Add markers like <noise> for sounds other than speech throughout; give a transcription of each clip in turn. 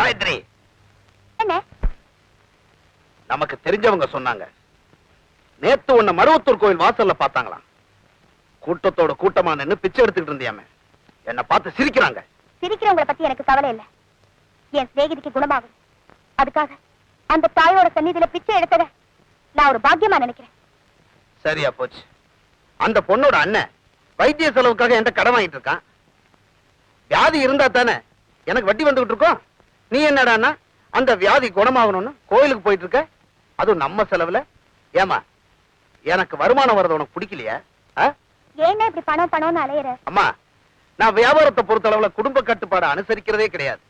காயத்ரி. என்ன? நமக்கு தெரிஞ்சவங்க சொன்னாங்க. நேத்து உன்னை மருவத்தூர் கோயில் வாசல்ல பார்த்தாங்களாம். கூட்டத்தோட கூட்டமா நின்னு பிச்சை எடுத்துக்கிட்டு இருந்தியாமே. என்ன பார்த்து சிரிக்கிறாங்க. சிரிக்கிறவங்கள பத்தி எனக்கு கவலை இல்ல. என் சிநேகிதிக்கு குணமாகும். அதுக்காக அந்த தாயோட சந்நிதியில பிச்சை எடுத்தத நான் ஒரு பாக்கியமா நினைக்கிறேன். சரியா போச்சு. அந்த பொண்ணோட அண்ணன் வைத்திய செலவுக்காக என்கிட்ட கடன் வாங்கிட்டு இருக்கான். வியாதி இருந்தா தானே எனக்கு வட்டி வந்துகிட்டு இருக்கோம்? நீ என்னடான்னா அந்த வியாதி குணமாகணும்னு கோயிலுக்கு போயிட்டு இருக்க அதுவும் நம்ம செலவுல? ஏமா எனக்கு வருமானம் வர்றது உனக்கு பிடிக்கலையா? ஏன்னா இப்படி பணம் பணம்னு அலையிற. அம்மா நான் வியாபாரத்தை பொறுத்தளவுல குடும்ப கட்டுப்பாடு அனுசரிக்கிறதே கிடையாது.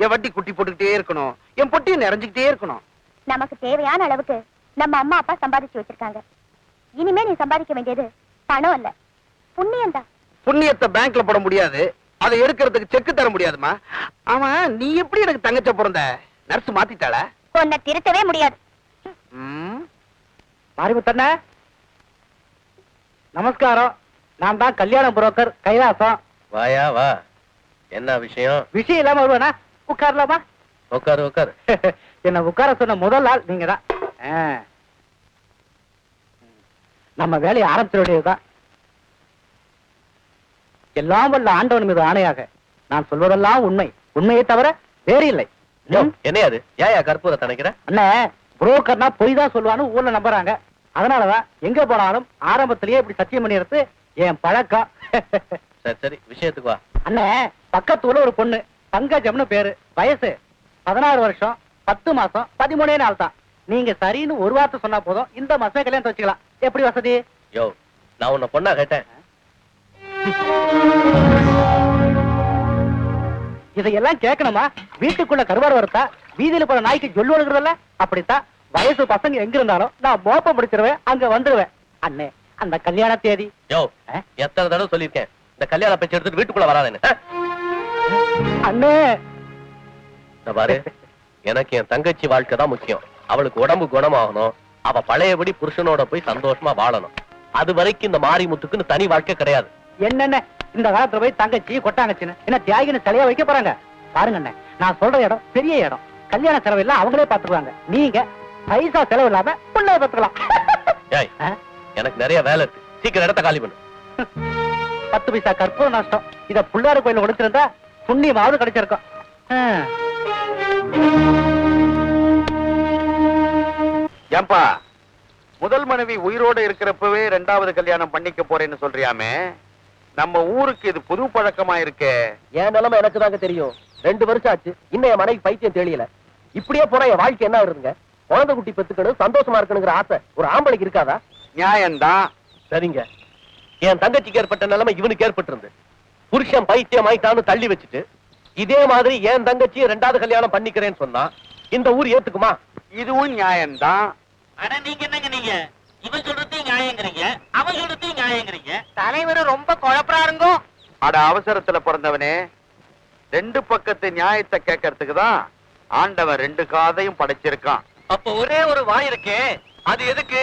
என் வட்டி குட்டி போட்டுக்கிட்டே இருக்கணும். என் பொட்டியும் நிறைஞ்சுக்கிட்டே இருக்கணும். நமக்கு தேவையான அளவுக்கு நம்ம அம்மா அப்பா சம்பாதிச்சு வச்சிருக்காங்க. இனிமே நீ சம்பாதிக்க வேண்டியது பணம் இல்ல புண்ணியம் தான் புண்ணியத்தை பேங்க்ல போட முடியாது. அதை எடுக்கிறதுக்கு செக் தர முடியாதுமா ஆமா நீ எப்படி எனக்கு தங்கச்ச பிறந்த? நர்ஸ் மாத்திட்டாள? உன்னை திருத்தவே முடியாது. மாரிமுத்தண்ண நமஸ்காரம். நான் தான் கல்யாண புரோக்கர் கைலாசம். வாயா வா. என்ன விஷயம்? விஷயம் இல்லாம வருவேனா? உட்காரலாமா? உட்காரு உட்காரு. <laughs> என்ன உட்கார சொன்ன முதல் ஆள் நீங்க தான் நம்ம வேலையை ஆரம்பிச்சிட வேண்டியதுதான். எல்லாம் வல்ல ஆண்டவன் மீது ஆணையாக நான் சொல்வதெல்லாம் உண்மை. உண்மையை தவிர வேறு இல்லை. யோ, ம்? என்னையாது ஏயா கற்பூர தணிக்கிற அண்ணே புரோக்கர்னா பொய் தான் சொல்லுவான்னு ஊர்ல நம்புறாங்க. அதனாலதான் எங்க போனாலும் ஆரம்பத்திலேயே இப்படி சத்தியம் பண்ணிடுறது என் பழக்கம். <laughs> சரி சரி விஷயத்துக்கு வா. அண்ணே பக்கத்துல ஒரு பொண்ணு பங்கஜம்னு பேரு வயசு பதினாறு வருஷம் பத்து மாசம் பதிமூணே நாள் தான். நீங்க சரின்னு ஒரு வார்த்தை சொன்னா போதும் இந்த மாசம் கல்யாணத்தை வச்சுக்கலாம். எப்படி வசதி? யோ நான் உன்னை பொண்ணா கேட்டேன். இதையெல்லாம் கேட்கணுமா? வீட்டுக்குள்ள கருவாடு வரத்தா வீதியில போற நாய்க்கு ஜொல்லு வளர்க்குறதுல அப்படித்தான் வயசு பசங்க எங்க இருந்தாலும் நான் மோப்பம் பிடிச்சிருவேன் அங்க வந்துருவேன். அண்ணே அந்த கல்யாண தேதி. யோ? எத்தனை தடவை சொல்லியிருக்கேன்? இந்த கல்யாண பேச்சு எடுத்துட்டு வீட்டுக்குள்ள வராதேன்னு? அண்ணே. பாரு எனக்கு என் தங்கச்சி வாழ்க்கை தான் முக்கியம். அவளுக்கு உடம்பு குணமாகணும். அவ பழையபடி புருஷனோட போய் சந்தோஷமா வாழணும். அது வரைக்கும் இந்த மாரிமுத்துக்குன்னு தனி வாழ்க்கை கிடையாது. என்னென்ன இந்த காலத்துல போய் தங்கச்சி கொட்டாங்கச்சின்னு என்ன தியாகின்னு சிலையா வைக்க போறாங்க? பாருங்க அண்ணே நான் சொல்ற இடம் பெரிய இடம். கல்யாண செலவு எல்லாம் அவங்களே பாத்துக்குவாங்க. நீங்க பைசா செலவு இல்லாம பிள்ளைய பாத்துக்கலாம்? எனக்கு நிறைய வேலை இருக்கு. சீக்கிரம் இடத்த காலி பண்ணு. பத்து பைசா கற்பூர நஷ்டம். இத புள்ளாறு கோயில கொடுத்திருந்தா புண்ணியமாவது கிடைச்சிருக்கும். ஆ. ஏன்பா முதல் மனைவி உயிரோட இருக்கிறப்பவே ரெண்டாவது கல்யாணம் பண்ணிக்க போறேன்னு சொல்றியாமே? நம்ம ஊருக்கு இது புது பழக்கமா இருக்கே. என் நிலைமை எனக்கு தாங்க தெரியும். ரெண்டு வருஷம் ஆச்சு. இன்னும் என் மனைவி பைத்தியம் தெரியல இப்படியே போனா என் வாழ்க்கை என்ன வருதுங்க குழந்தை குட்டி பெத்துக்கணும் சந்தோஷமா இருக்கணுங்கிற ஆசை. ஒரு ஆம்பளைக்கு இருக்காதா? நியாயம்தான். சரிங்க. என் தங்கச்சிக்கு ஏற்பட்ட நிலைமை இவனுக்கு ஏற்பட்டிருந்து. புருஷன் பைத்தியம் ஆயிட்டான்னு தள்ளி வச்சுட்டு இதே மாதிரி என் தங்கச்சியை ரெண்டாவது கல்யாணம் பண்ணிக்கிறேன்னு சொன்னா இந்த ஊர் ஏத்துக்குமா? இதுவும் நியாயம்தான். அட நீங்க என்னங்க நீங்க? இவன் சொல்றதையும் நியாயங்கிறீங்க அவன் சொல்றதையும் நியாயங்கிறீங்க. தலைவர் ரொம்ப குழப்பறாருங்கோ அட அவசரத்துல பிறந்தவனே ரெண்டு பக்கத்து நியாயத்தை கேட்கறதுக்கு தான் ஆண்டவன் ரெண்டு காதையும் படைச்சிருக்கான். அப்ப ஒரே ஒரு வாய் இருக்கே அது எதுக்கு?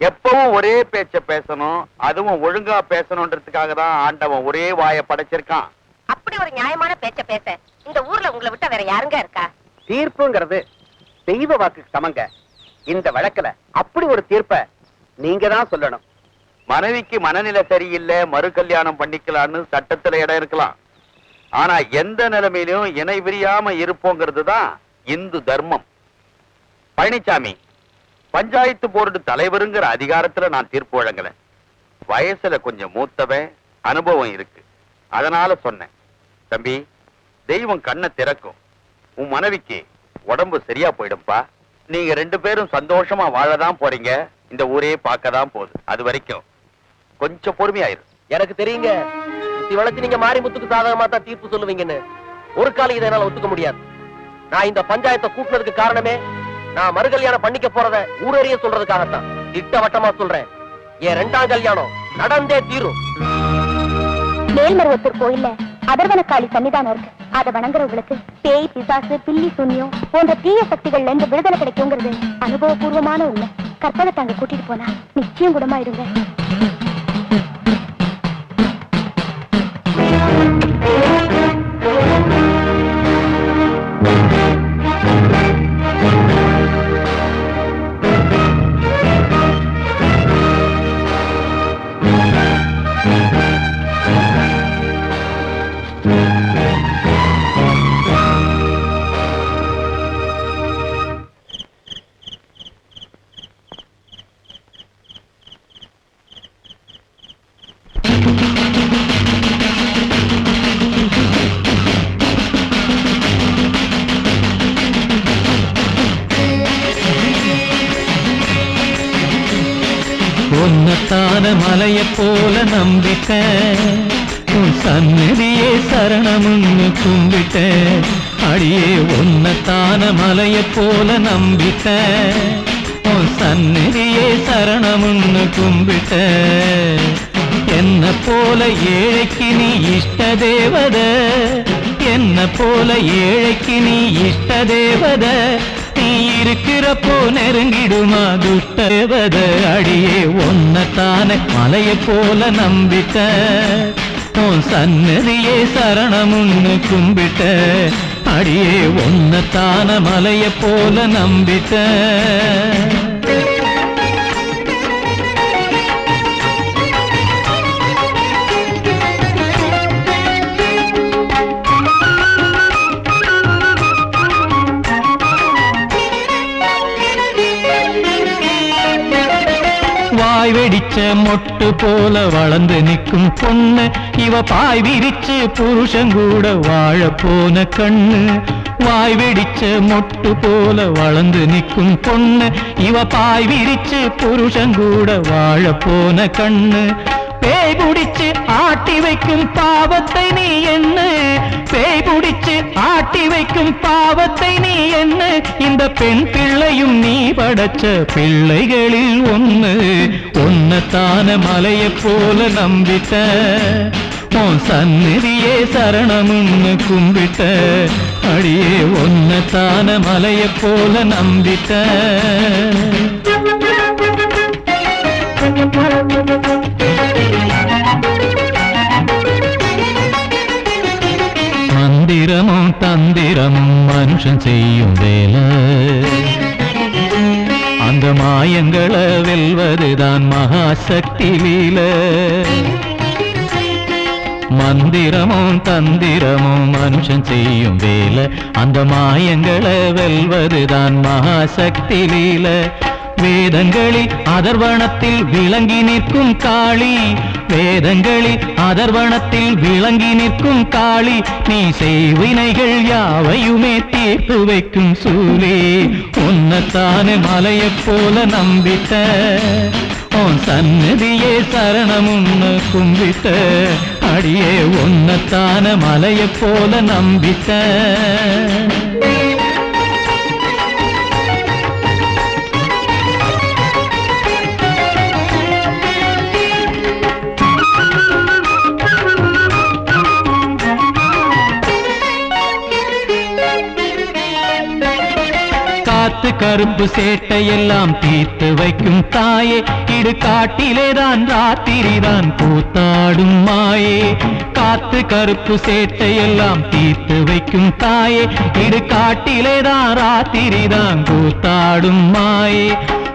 எப்பவும் ஒரே பேச்ச பேசணும் அதுவும் ஒழுங்கா பேசணுன்றதுக்காக தான் ஆண்டவன் ஒரே வாயை படைச்சிருக்கான். அப்படி ஒரு நியாயமான பேச்ச பேச இந்த ஊர்ல உங்களை விட்டா வேற யாருங்க இருக்கா? தீர்ப்புங்கிறது தெய்வ வாக்கு சமங்க. இந்த வழக்குல அப்படி ஒரு தீர்ப்ப நீங்க தான் சொல்லணும். மனைவிக்கு மனநிலை சரியில்லை மறு கல்யாணம் பண்ணிக்கலாம்னு சட்டத்துல இடம் இருக்கலாம். ஆனா எந்த நிலைமையிலும் இணை விரியாம இருப்போங்கிறது தான் இந்து தர்மம். பழனிசாமி பஞ்சாயத்து போர்டு தலைவருங்கிற அதிகாரத்துல நான் தீர்ப்பு வழங்கல. வயசுல கொஞ்சம் மூத்தவன் அனுபவம் இருக்கு. அதனால சொன்னேன் தம்பி தெய்வம் கண்ணை திறக்கும். உன் மனைவிக்கு உடம்பு சரியா போயிடும்பா. நீங்க ரெண்டு பேரும் சந்தோஷமா வாழதான் போறீங்க. இந்த ஊரே பார்க்க தான் போகுது. அது வரைக்கும் கொஞ்சம் பொறுமையாயிரு. எனக்கு தெரியுங்க. சுத்தி வளைச்சு நீங்க மாரிமுத்துக்கு சாதகமா தான் தீர்ப்பு சொல்லுவீங்கன்னு. ஒரு காலம் இதை என்னால ஒத்துக்க முடியாது. நான் இந்த பஞ்சாயத்தை கூட்டினதுக்கு காரணமே நான் மறு கல்யாணம் பண்ணிக்க போறத ஊரறிய சொல்றதுக்காகத்தான். திட்டவட்டமா சொல்றேன். என் ரெண்டாம் கல்யாணம் நடந்தே தீரும். மேல்மருவத்தூர் கோயில்ல அதர்வனக்காளி சன்னிதானம் இருக்கு அதை வணங்குறவங்களுக்கு பேய் பிசாசு பில்லி சூன்யம் போன்ற தீய சக்திகள்ல இருந்து விடுதலை கிடைக்குங்கிறது அனுபவபூர்வமான உண்மை. கற்பனை தாங்க கூட்டிட்டு போனா நிச்சயம் குணமாயிடுங்க. ஒன்னத்தான மலைய போல நம்பிட்டேன் உன் சந்நிதியே சரணமுன்னு கும்பிட்ட அடியே உன்னத்தான மலைய போல நம்பிட்டேன் உன் சந்நிதியே சரணமுன்னு கும்பிட்ட. என்ன போல ஏழைக்கு நீ இஷ்ட தேவத என்ன போல ஏழைக்கு நீ இஷ்ட தேவத இருக்கிறப்போ நெருங்கிடுமா துஷ்ட தேவத அடியே ஒன்னத்தான மலைய போல நம்பிட்ட. உன் சன்னதியே சரணமுன்னு கும்பிட்ட. அடியே ஒன்னத்தான மலைய போல நம்பிட்ட. பாய் வெடிச்ச மொட்டு போல வளர்ந்து நிற்கும் பொண்ணு. இவ பாய் விரிச்சு புருஷங்கூட வாழ போன கண்ணு. வாய் வெடிச்ச மொட்டு போல வளர்ந்து நிற்கும் பொண்ணு. இவ பாய் விரிச்சு புருஷங்கூட வாழ போன கண்ணு. பேய் புடிச்சு ஆட்டி வைக்கும் பாவத்தை நீ என்ன? பேய் புடிச்சு ஆட்டி வைக்கும் பாவத்தை நீ என்ன? இந்த பெண் பிள்ளையும் நீ படைச்ச பிள்ளைகளில் ஒன்று ஒன்னத்தான மலையை போல நம்பிட்ட உன் சந்நிதியே சரணமுன்னு கும்பிட்ட அடியே ஒன்னத்தான மலையை போல நம்பிட்ட. மந்திரமும் மனுஷன் செய்யும் வேலை. அந்த மாயங்களை வெல்வதுதான் மகாசக்தி லீல. மந்திரமும் தந்திரமும் மனுஷன் செய்யும் வேலை. அந்த மாயங்களை வெல்வதுதான் மகாசக்தி லீல. வேதங்களில் அதர்வனத்தில் விளங்கி நிற்கும் காளி. வேதங்களில் அதர்வனத்தில் விளங்கி நிற்கும் காளி. நீ செய்வினைகள் யாவையுமே தீர்த்து வைக்கும் சூலே. உன்னத்தானே மலையைப் போல நம்பிட்ட உன் சன்னதியே சரணமுன்னு கும்பிட்ட அடியே உன்னத்தான மலையைப் போல நம்பிட்ட பார்த்து கருப்பு சேட்டையெல்லாம் தீர்த்து வைக்கும் தாயே. இடு காட்டிலேதான் ராத்திரிதான் கூத்தாடும் மாயே. காத்து கருப்பு சேட்டையெல்லாம் தீர்த்து வைக்கும் தாயே. இடு காட்டிலே தான் ராத்திரி தான் கூத்தாடும் மாயே.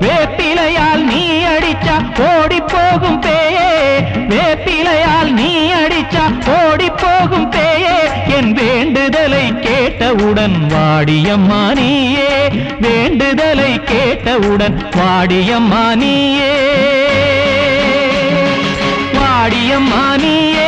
வேப்பிலையால் நீ அடிச்சா ஓடி போகும் பேயே. வேப்பிலையால் நீ அடிச்சா ஓடி போகும் பேயே. என் வேண்டுதலை கேட்டவுடன் வாடியம்மா நீயே. வேண்டுதலை கேட்டவுடன் வாடியம்மா நீயே. வாடியம்மா நீயே.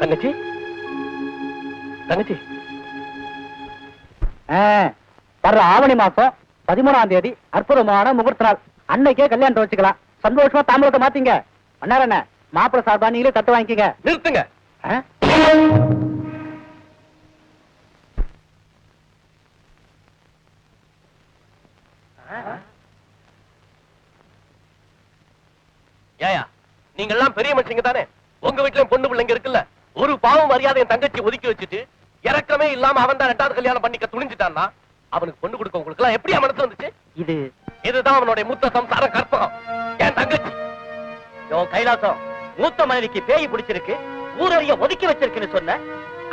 தங்கச்சி? ஆ, வர்ற ஆவணி மாசம் பதிமூணாம் தேதி அற்புதமான முகூர்த்த நாள். அன்னைக்கே கல்யாணத்தை வச்சுக்கலாம். சந்தோஷமா தாம்பூலத்தை மாத்தீங்க. அண்ணார் என்ன மாப்பிள்ளை சார்பா நீங்களே தட்டு வாங்கிக்கங்க. நிறுத்துங்க? ஏயா நீங்க எல்லாம் பெரிய மனுஷங்க தானே? உங்க வீட்லயும் பொண்ணு பிள்ளைங்க இருக்குல்ல? ஒரு பாவம் மரியாதை என் தங்கச்சி ஒதுக்கி வச்சுட்டு இறக்கமே இல்லாம அவன் தான் ரெண்டாவது கல்யாணம் பண்ணிக்க துணிஞ்சிட்டான்னா அவனுக்கு பொண்ணு கொடுக்க உங்களுக்கு எல்லாம் எப்படி மனசு வந்துச்சு? இது இதுதான் அவனுடைய மூத்த சம்சாரம் கற்பகம். என் தங்கச்சி. யோ கைலாசம் மூத்த மனைவிக்கு பேய் பிடிச்சிருக்கு ஊரறிய ஒதுக்கி வச்சிருக்குன்னு சொன்ன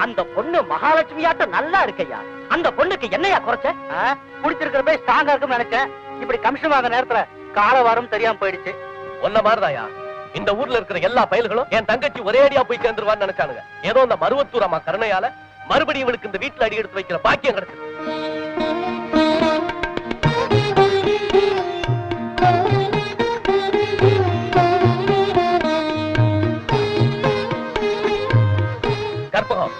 அந்த பொண்ணு மகாலட்சுமியாட்டம் நல்லா இருக்கையா? அந்த பொண்ணுக்கு என்னையா குறைச்ச? குடிச்சிருக்கிற போய் ஸ்ட்ராங்கா இருக்கும்னு நினைச்சேன். இப்படி கமிஷன் வாங்க நேரத்துல கால வாரம் தெரியாம போயிடுச்சு. ஒன்ன மாதிரிதாயா இந்த ஊர்ல இருக்கிற எல்லா பயல்களும் என் தங்கச்சி ஒரே அடியா போய் சேர்ந்துருவான்னு நினைச்சானுங்க. ஏதோ அந்த மருவத்தூர் அம்மா கருணையால மறுபடியும் இவளுக்கு இந்த வீட்டுல அடி எடுத்து வைக்கிற பாக்கியம் கிடைச்சது கற்பகம்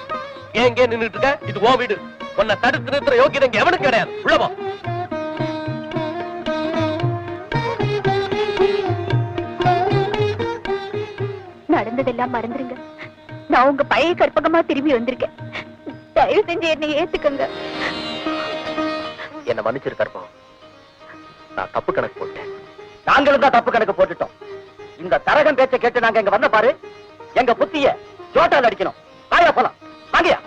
ஏன் இங்கே நின்னுட்டு இருக்க? இது ஓ வீடு. உன்னை தடுத்து நிறுத்துற யோகியதை எவனுக்கு கிடையாது. உள்ளவா எல்லாம் மறந்துருங்க. நான் உங்க பழைய கற்பகமா திரும்பி வந்திருக்கேன். தயவு செஞ்சு என்னை ஏத்துக்கங்க. என்ன மன்னிச்சிரு கற்பகம். நான் தப்பு கணக்கு போட்டேன். நாங்களும் தான் தப்பு கணக்கு போட்டுட்டோம். இந்த தரகம் பேச்ச கேட்டு நாங்க இங்க வந்த பாரு. எங்க புத்திய ஜோட்டால் அடிக்கணும். வாயா போலாம். வாங்கயா.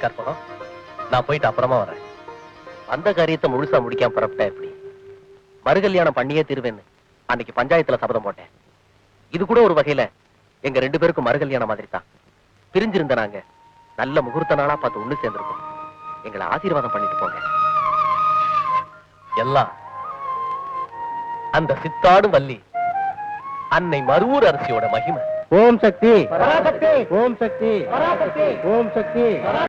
கற்பகம் நான் போயிட்டு அப்புறமா வரேன். அந்த காரியத்தை முழுசா முடிக்காம புறப்பட்டேன் எப்படி? மறுகல்யாணம் பண்ணியே தீருவேன்னு அன்னைக்கு பஞ்சாயத்துல சபதம் போட்டேன். இது கூட ஒரு வகையில எங்க ரெண்டு பேருக்கும் மறுகல்யாணம் மாதிரி தான் பிரிஞ்சிருந்த நாங்க நல்ல முகூர்த்த நாளா பார்த்து ஒண்ணு சேர்ந்திருக்கோம். எங்களை ஆசீர்வாதம் பண்ணிட்டு போங்க. எல்லாம் அந்த சித்தாடும் வள்ளி அன்னை மருவூர் அரசியோட மகிமை. ஓம் சக்தி. ஓம் சக்தி. ஓம் சக்தி.